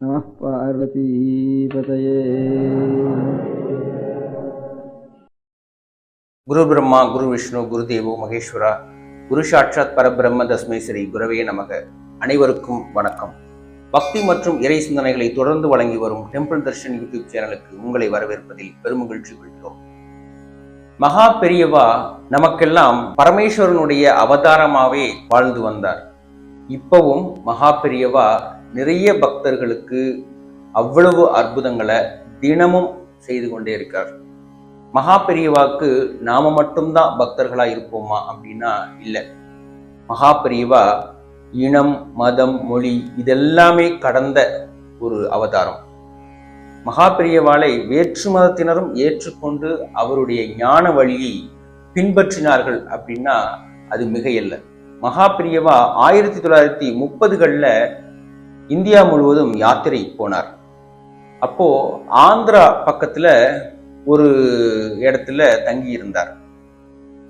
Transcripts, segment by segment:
நம பார்வதீபதயே குரு பிரம்மா குரு விஷ்ணு குரு தேவோ மகேஸ்வரா குரு சாட்சாத் பரபிரம்ம தஸ்மை ஸ்ரீ குரவே நமக அனைவருக்கும் வணக்கம். பக்தி மற்றும் இறை சிந்தனைகளை தொடர்ந்து வழங்கி வரும் டெம்பிள் தர்ஷன் யூடியூப் சேனலுக்கு உங்களை வரவேற்பதில் பெருமகிழ்ச்சி கொள்கிறோம். மகா பெரியவா நமக்கெல்லாம் பரமேஸ்வரனுடைய அவதாரமாவே வாழ்ந்து வந்தார். இப்பவும் மகா பெரியவா நிறைய பக்தர்களுக்கு அவ்வளவு அற்புதங்களை தினமும் செய்து கொண்டே இருக்கார். மகா பெரியவாக்கு நாம மட்டும்தான் பக்தர்களா இருப்போமா அப்படின்னா இல்லை. மகா பெரியவா இனம் மதம் மொழி இதெல்லாமே கடந்த ஒரு அவதாரம். மகா பெரியவாளை வேற்று மதத்தினரும் ஏற்றுக்கொண்டு அவருடைய ஞான வழியை பின்பற்றினார்கள் அப்படின்னா அது மிகையல்ல. மகா பிரியவா ஆயிரத்தி தொள்ளாயிரத்தி முப்பதுகளில் இந்தியா முழுவதும் யாத்திரை போனார். அப்போ ஆந்திரா பக்கத்துல ஒரு இடத்துல தங்கி இருந்தார்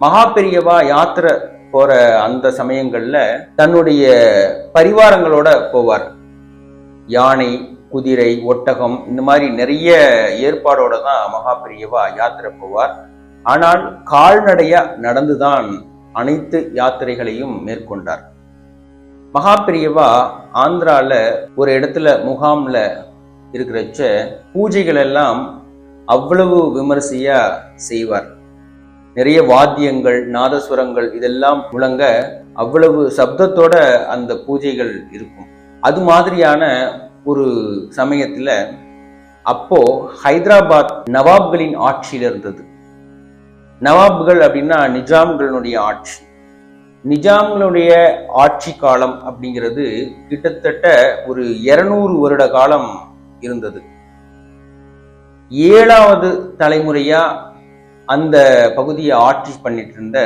மகா பெரியவா யாத்திரை போற அந்த சமயங்கள்ல தன்னுடைய பரிவாரங்களோட போவார். யானை குதிரை ஒட்டகம் இந்த மாதிரி நிறைய ஏற்பாடோட தான் மகா பெரியவா யாத்திரை போவார். ஆனால் கால்நடையா நடந்துதான் அனைத்து யாத்திரைகளையும் மேற்கொண்டார். மகாபிரியவா ஆந்திரால ஒரு இடத்துல முகாம்ல இருக்கிறச்ச பூஜைகள் எல்லாம் அவ்வளவு விமரிசையா செய்வார். நிறைய வாத்தியங்கள் நாதஸ்வரங்கள் இதெல்லாம் முழங்க அவ்வளவு சப்தத்தோட அந்த பூஜைகள் இருக்கும். அது மாதிரியான ஒரு சமயத்துல அப்போ ஹைதராபாத் நவாப்களின் ஆட்சியில இருந்தது. நவாப்கள் அப்படின்னா நிஜாம்களுடைய ஆட்சி. நிஜாம்களுடைய ஆட்சி காலம் அப்படிங்கிறது கிட்டத்தட்ட ஒரு இருநூறு வருட காலம் இருந்தது. ஏழாவது தலைமுறையா அந்த பகுதியை ஆட்சி பண்ணிட்டு இருந்த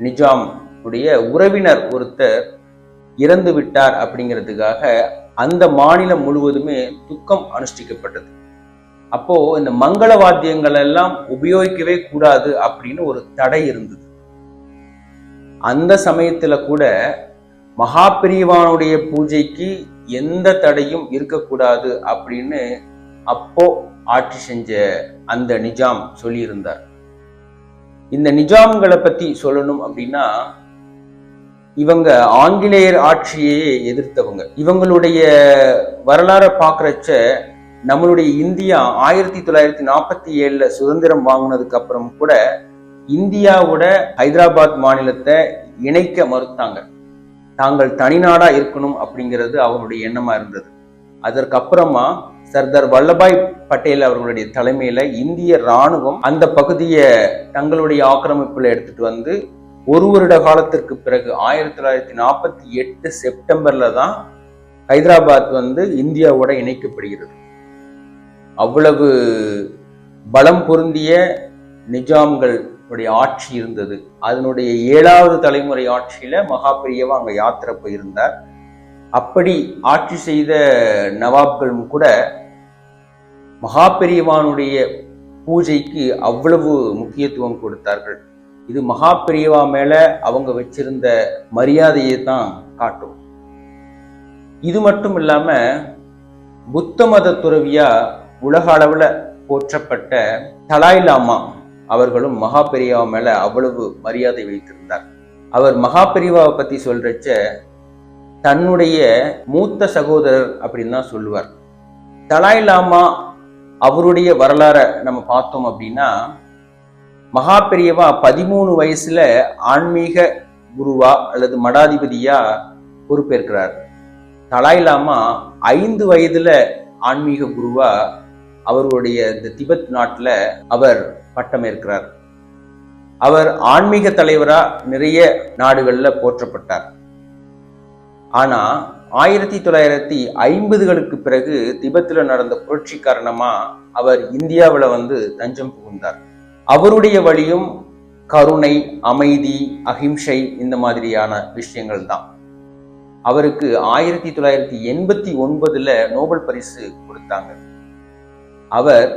நிஜாம் உடைய உறவினர் ஒருத்தர் இறந்து விட்டார் அப்படிங்கிறதுக்காக அந்த மாநிலம் முழுவதுமே துக்கம் அனுஷ்டிக்கப்பட்டது. அப்போ இந்த மங்கள வாத்தியங்கள் எல்லாம் உபயோகிக்கவே கூடாது அப்படின்னு ஒரு தடை இருந்தது. அந்த சமயத்துல கூட மகாபிரிவானுடைய பூஜைக்கு எந்த தடையும் இருக்கக்கூடாது அப்படின்னு அப்போ ஆட்சி செஞ்ச அந்த நிஜாம் சொல்லியிருந்தார். இந்த நிஜாம்களை பத்தி சொல்லணும் அப்படின்னா இவங்க ஆங்கிலேயர் ஆட்சியையே எதிர்த்தவங்க. இவங்களுடைய வரலாறை பார்க்கறச்ச நம்மளுடைய இந்தியா ஆயிரத்தி தொள்ளாயிரத்தி நாற்பத்தி ஏழுல சுதந்திரம் வாங்கினதுக்கு அப்புறம் கூட இந்தியாவோட ஹைதராபாத் மாநிலத்தை இணைக்க மறுத்தாங்க. தாங்கள் தனிநாடா இருக்கணும் அப்படிங்கிறது அவருடைய எண்ணமா இருந்தது. அதற்கப்புறமா சர்தார் வல்லபாய் பட்டேல் அவர்களுடைய தலைமையில இந்திய ராணுவம் அந்த பகுதியை தங்களுடைய ஆக்கிரமிப்புல எடுத்துட்டு வந்து ஒரு வருட காலத்திற்கு பிறகு ஆயிரத்தி தொள்ளாயிரத்தி நாற்பத்தி எட்டு செப்டம்பர்ல தான் ஹைதராபாத் வந்து இந்தியாவோட இணைக்கப்படுகிறது. அவ்வளவு பலம் பொருந்திய நிஜாம்கள் உடைய ஆட்சி இருந்தது. அதனுடைய ஏழாவது தலைமுறை ஆட்சியில மகா பெரியவா அங்க யாத்திரை போயிருந்தார். அப்படி ஆட்சி செய்த நவாப்களும் கூட மகா பெரியவானுடைய பூஜைக்கு அவ்வளவு முக்கியத்துவம் கொடுத்தார்கள். இது மகா பெரியவா மேல அவங்க வச்சிருந்த மரியாதையை தான் காட்டும். இது மட்டும் இல்லாம புத்த மத துறவியா உலக அளவில் போற்றப்பட்ட தலாய் லாமா அவர்களும் மகா பெரியவா மேல அவ்வளவு மரியாதை வைத்திருந்தார். அவர் மகா பெரியவாவை பத்தி சொல்றச்ச தன்னுடைய மூத்த சகோதரர் அப்படின்னு தான் சொல்லுவார். தலாய் லாமா அவருடைய வரலாறை நம்ம பார்த்தோம் அப்படின்னா மகா பெரியவா பதிமூணு வயசுல ஆன்மீக குருவா அல்லது மடாதிபதியா பொறுப்பேற்கிறார். தலாய் லாமா ஐந்து வயதுல ஆன்மீக குருவா அவருடைய இந்த திபெத் நாட்டுல அவர் பட்டம் ஏற்கிறார். அவர் ஆன்மீக தலைவரா நிறைய நாடுகள்ல போற்றப்பட்டார். ஆனா ஆயிரத்தி தொள்ளாயிரத்தி ஐம்பதுகளுக்கு பிறகு திபெத்தில் நடந்த புரட்சி காரணமா அவர் இந்தியாவில் வந்து தஞ்சம் புகுந்தார். அவருடைய வழியும் கருணை அமைதி அகிம்சை இந்த மாதிரியான விஷயங்கள் தான். அவருக்கு ஆயிரத்தி தொள்ளாயிரத்தி எண்பத்தி ஒன்பதுல நோபல் பரிசு கொடுத்தாங்க. அவர்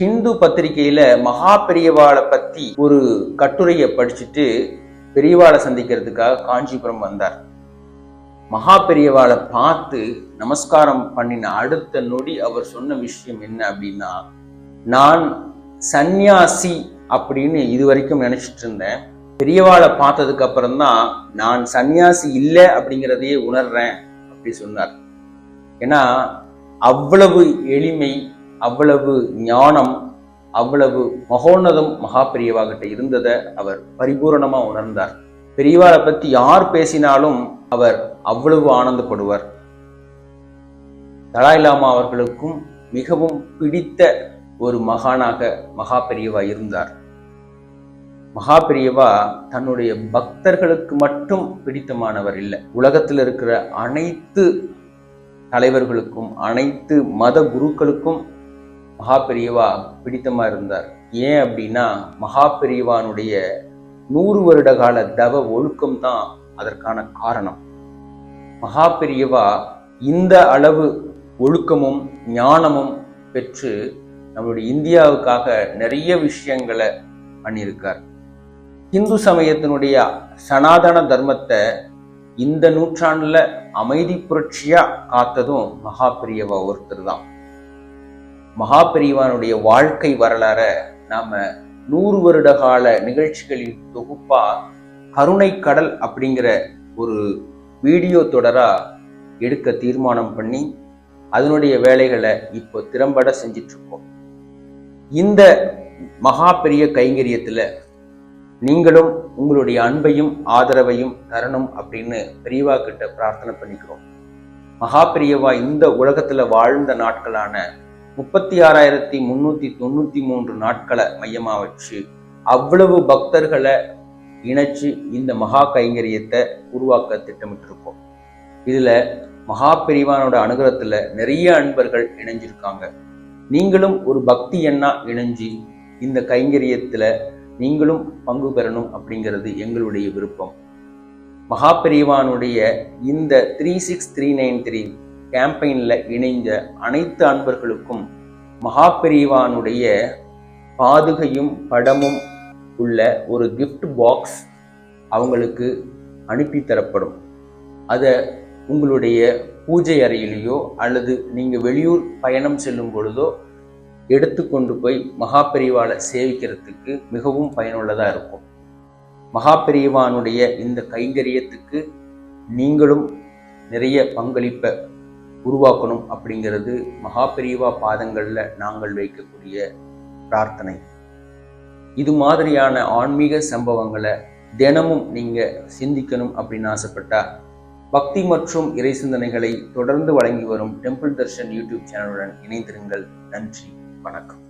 ஹிந்து பத்திரிகையில மகா பெரியவாளை பத்தி ஒரு கட்டுரையை படிச்சுட்டு பெரியவாளை சந்திக்கிறதுக்காக காஞ்சிபுரம் வந்தார். மகா பெரியவாளை பார்த்து நமஸ்காரம் பண்ணின அடுத்த நொடி அவர் சொன்ன விஷயம் என்ன அப்படின்னா நான் சந்நியாசி அப்படின்னு இது வரைக்கும் நினைச்சிட்டு இருந்தேன். பெரியவாளை பார்த்ததுக்கு அப்புறம் தான் நான் சந்நியாசி இல்லை அப்படிங்கிறதையே உணர்றேன் அப்படி சொன்னார். ஏன்னா அவ்வளவு எளிமை அவ்வளவு ஞானம் அவ்வளவு மகோன்னதம் மகா பெரியவாகிட்ட இருந்ததை அவர் பரிபூரணமா உணர்ந்தார். பெரியவாரை பத்தி யார் பேசினாலும் அவர் அவ்வளவு ஆனந்தப்படுவார். தலாய் லாமா அவர்களுக்கும் மிகவும் பிடித்த ஒரு மகானாக மகா பெரியவா இருந்தார். மகா பெரியவா தன்னுடைய பக்தர்களுக்கு மட்டும் பிடித்தமானவர் இல்லை. உலகத்தில் இருக்கிற அனைத்து தலைவர்களுக்கும் அனைத்து மத குருக்களுக்கும் மகாபெரியவா பிடித்தமாக பிடித்தமா இருந்தார். ஏன் அப்படின்னா மகா பெரியவானுடைய நூறு வருட கால தவ ஒழுக்கம் தான் அதற்கான காரணம். மகா பெரியவா இந்த அளவு ஒழுக்கமும் ஞானமும் பெற்று நம்மளுடைய இந்தியாவுக்காக நிறைய விஷயங்களை பண்ணியிருக்கார். இந்து சமயத்தினுடைய சனாதன தர்மத்தை இந்த நூற்றாண்டுல அமைதி புரட்சியா காத்ததும் மகாபெரியவா ஒருத்தர் தான். மகா பெரியவானுடைய வாழ்க்கை வரலாற நாம நூறு வருட கால நிகழ்ச்சிகளின் தொகுப்பா கருணை கடல் அப்படிங்கிற ஒரு வீடியோ தொடரா எடுக்க தீர்மானம் பண்ணி அதனுடைய வேலைகளை இப்போ திறம்பட செஞ்சிட்டு இருக்கோம் இந்த மகா பெரிய கைங்கரியத்துல நீங்களும் உங்களுடைய அன்பையும் ஆதரவையும் தரணும் அப்படின்னு பெரியவா கிட்ட பிரார்த்தனை பண்ணிக்கிறோம். மகா பெரியவா இந்த உலகத்துல வாழ்ந்த நாட்களான முப்பத்தி ஆறாயிரத்தி முன்னூத்தி தொண்ணூத்தி மூன்று நாட்களை மையமா வச்சு அவ்வளவு பக்தர்களை இணைச்சு இந்த மகா கைங்கரியத்தை உருவாக்க திட்டமிட்டிருக்கோம். இதுல மகா பெரிவானோட அனுகிரகத்துல நிறைய அன்பர்கள் இணைஞ்சிருக்காங்க. நீங்களும் ஒரு பக்தி எண்ணா இணைஞ்சு இந்த கைங்கரியத்துல நீங்களும் பங்கு பெறணும் அப்படிங்கிறது எங்களுடைய விருப்பம். மகா பெரியவானுடைய இந்த three six three nine three கேம்பெயினில் இணைந்த அனைத்து அன்பர்களுக்கும் மகாபெரிவானுடைய பாதுகையும் படமும் உள்ள ஒரு கிஃப்ட் பாக்ஸ் அவங்களுக்கு அனுப்பி தரப்படும். அதை உங்களுடைய பூஜை அறையிலேயோ அல்லது நீங்கள் வெளியூர் பயணம் செல்லும் பொழுதோ எடுத்துக்கொண்டு போய் மகாபிரிவாளை சேவிக்கிறதுக்கு மிகவும் பயனுள்ளதாக இருக்கும். மகாபெரிவானுடைய இந்த கைங்கரியத்துக்கு நீங்களும் நிறைய பங்களிப்பை உருவாக்கணும் அப்படிங்கிறது மகாபெரிவா பாதங்களில் நாங்கள் வைக்கக்கூடிய பிரார்த்தனை. இது மாதிரியான ஆன்மீக சம்பவங்களை தினமும் நீங்கள் சிந்திக்கணும் அப்படின்னு ஆசைப்பட்டா பக்தி மற்றும் இறை சிந்தனைகளை தொடர்ந்து வழங்கி வரும் டெம்பிள் தர்ஷன் யூடியூப் சேனலுடன் இணைந்திருங்கள். நன்றி வணக்கம்.